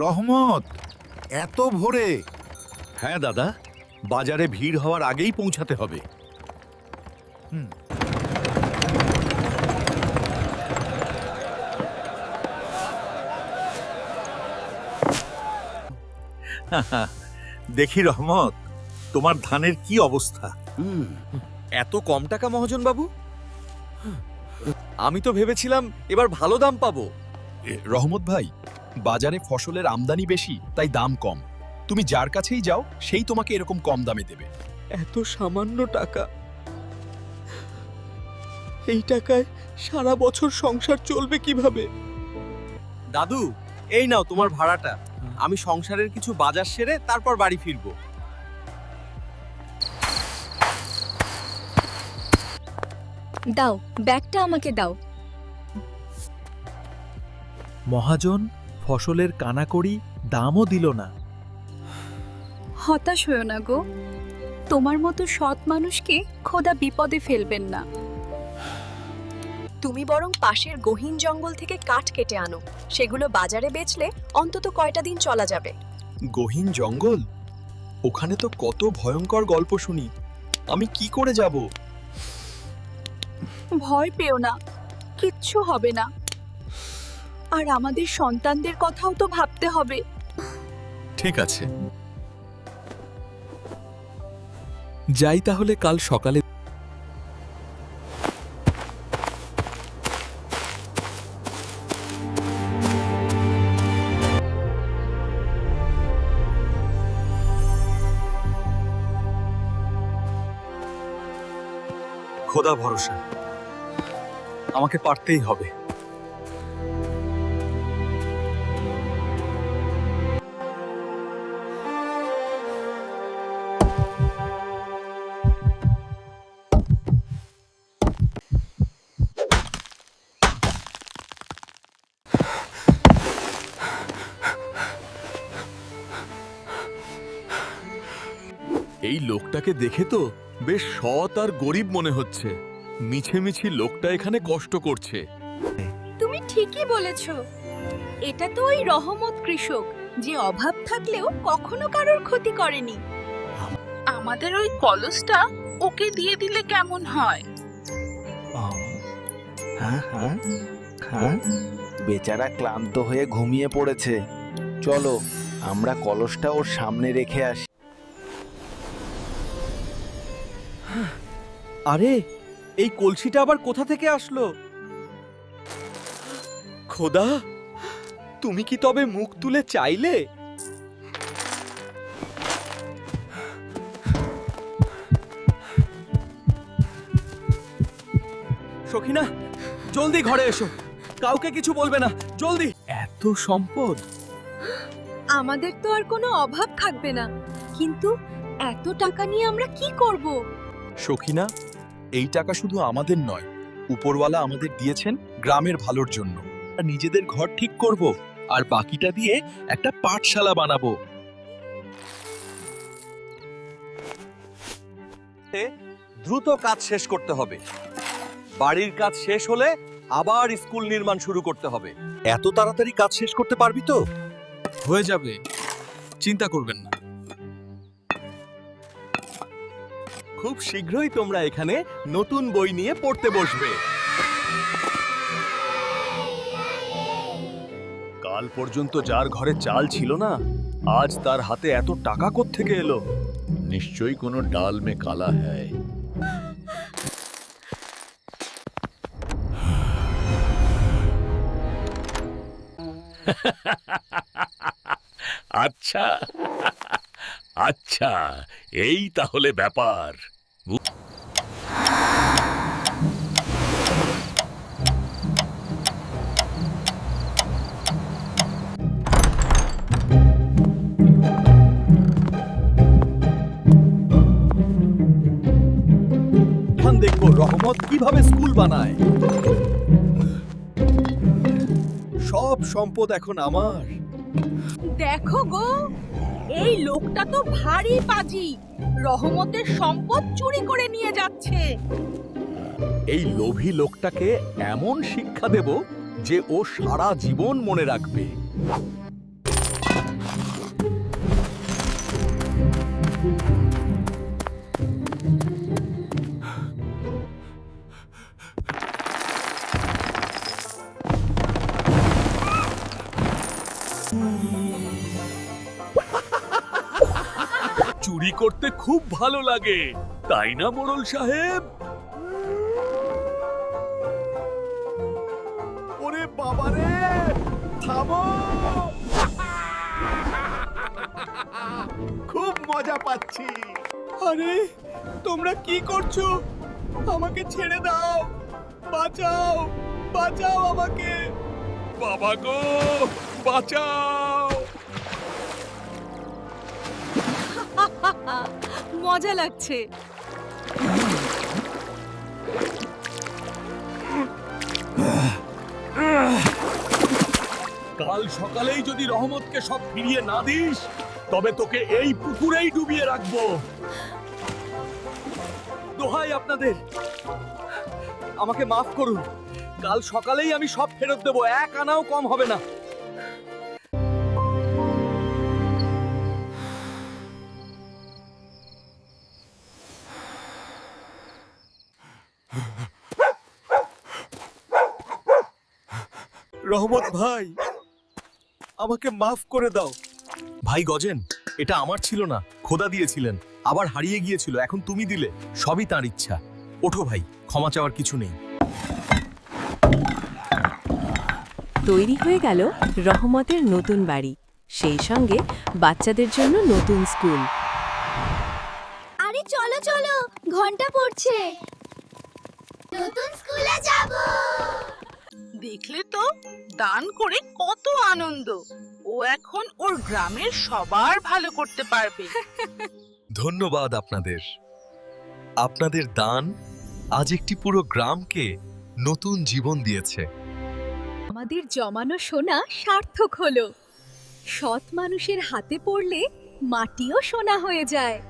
রহমত এত ভোরে? হ্যাঁ দাদা বাজারে ভিড় হওয়ার আগেই পৌঁছাতে হবে। দেখি রহমত তোমার ধানের কি অবস্থা? এত কম টাকা মহাজন বাবু আমি তো ভেবেছিলাম এবার ভালো দাম পাবো। রহমত ভাই বাজারে ফসলের আমদানি বেশি তাই দাম কম। তুমি যার কাছেই যাও সেই তোমাকে এরকম কম দামে দেবে। এত সামান্য টাকা। এই টাকায় সারা বছর সংসার চলবে কীভাবে? দাদু এই নাও তোমার ভাড়াটা। আমি সংসারের কিছু বাজার সেরে তারপর বাড়ি ফিরবো। দাও ব্যাগটা আমাকে দাও। মহাজন ফসলের কানাকড়ি দামও দিল না। হতাশ হয়েও না গো। তোমার মতো সৎ মানুষকে খোদা বিপদে ফেলবেন না। তুমি বরং পাশের গহীন জঙ্গল থেকে কাঠ কেটে আনো। সেগুলো বাজারে বেচলে অন্তত কয়টা দিন চলা যাবে। গহীন জঙ্গল? ওখানে তো কত ভয়ঙ্কর গল্প শুনি। আমি কি করে যাব? ভয় পেও না। কিচ্ছু হবে না। আর আমাদের সন্তানদের কথাও তো ভাবতে হবে। ঠিক আছে। যাই তাহলে কাল সকালে খোদা ভরসা। আমাকে পারতেই হবে। এই লোকটাকে দেখে তো বেশ সৎ আর গরিব মনে হচ্ছে। মিছে মিছি লোকটা এখানে কষ্ট করছে। তুমি ঠিকই বলেছ। এটা তো ওই রহমত কৃষক যে অভাব থাকলেও কখনো কারোর ক্ষতি করেনি। আমাদের ওই কলসটা ওকে দিয়ে দিলে কেমন হয়? হ্যাঁ হ্যাঁ হ্যাঁ। বেচারা ক্লান্ত হয়ে ঘুমিয়ে পড়েছে। চলো আমরা কলসটা ওর সামনে রেখে আসি। আরে এই কলসিটা আবার কোথা থেকে আসলো? খোদা তুমি কি তবে মুখ তুলে চাইলে? সখিনা জলদি ঘরে এসো। কাউকে কিছু বলবে না জলদি। এত সম্পদ। আমাদের তো আর কোনো অভাব থাকবে না। কিন্তু এত টাকা নিয়ে আমরা কি করব? সখিনা, এই টাকা শুধু আমাদের নয়, উপরওয়ালা আমাদের দিয়েছেন গ্রামের ভালোর জন্য। নিজেদের ঘর ঠিক করব আর বাকিটা দিয়ে একটা পাঠশালা বানাবো। দ্রুত কাজ শেষ করতে হবে। বাড়ির কাজ শেষ হলে আবার স্কুল নির্মাণ শুরু করতে হবে। এত তাড়াতাড়ি কাজ শেষ করতে পারবি তো? হয়ে যাবে। চিন্তা করবেন না। খুব শীঘ্রই তোমরা এখানে নতুন বই নিয়ে পড়তে বসবে। কাল পর্যন্ত যার ঘরে চাল ছিল না, আজ তার হাতে এত টাকা থেকে এলো? নিশ্চয়ই কোনো ডাল মে কালা হ্যায়। আচ্ছা আচ্ছা এই তাহলে ব্যাপার। দেখব রহমত কীভাবে স্কুল বানায়। সব সম্পদ এখন আমার। দেখো গো এই লোকটা তো ভারী পাজি রহমতের সম্পদ চুরি করে নিয়ে যাচ্ছে এই লোভী লোকটাকে এমন শিক্ষা দেব যে ও সারা জীবন মনে রাখবে Mm-hmm. চুরি করতে খুব ভালো লাগে। তাই না, মোড়ল সাহেব? ওরে বাবারে থামো! খুব মজা পাচ্ছি। আরে, তোমরা কি করছ? আমাকে ছেড়ে দাও। বাঁচাও! বাঁচাও আমাকে! বাবা গো, বাঁচাও! মজা লাগছে। কাল সকালেই যদি রহমতকে সব ফিরিয়ে না দিস, তবে তোকে এই পুকুরেই ডুবিয়ে রাখব। দোহাই আপনাদের। আমাকে মাফ করুন। কাল সকালেই আমি সব ফেরত দেবো। এক আনাও কম হবে না। রহমত ভাই আমাকে মাফ করে দাও। ভাই গজেন এটা আমার ছিল না খোদা দিয়েছিলেন আবার হারিয়ে গিয়েছিল এখন তুমি দিলে সবই তার ইচ্ছা। ওঠো ভাই ক্ষমা চাওয়ার কিছু নেই। তৈরি হয়ে গেল রহমতের নতুন বাড়ি সেই সঙ্গে বাচ্চাদের জন্য নতুন স্কুল। আরে চলো চলো ঘণ্টা পড়ছে। নতুন স্কুলে যাব। দেখলে দান করে কত আনন্দ। ও এখন ওর গ্রামের সবার ভালো করতে পারবে। ধন্যবাদ আপনাদের। আপনাদের দান আজ একটি পুরো গ্রামকে নতুন জীবন দিয়েছে। আমাদের জমানো সোনা সার্থক হলো। সৎ মানুষের হাতে পড়লে মাটিও সোনা হয়ে যায়।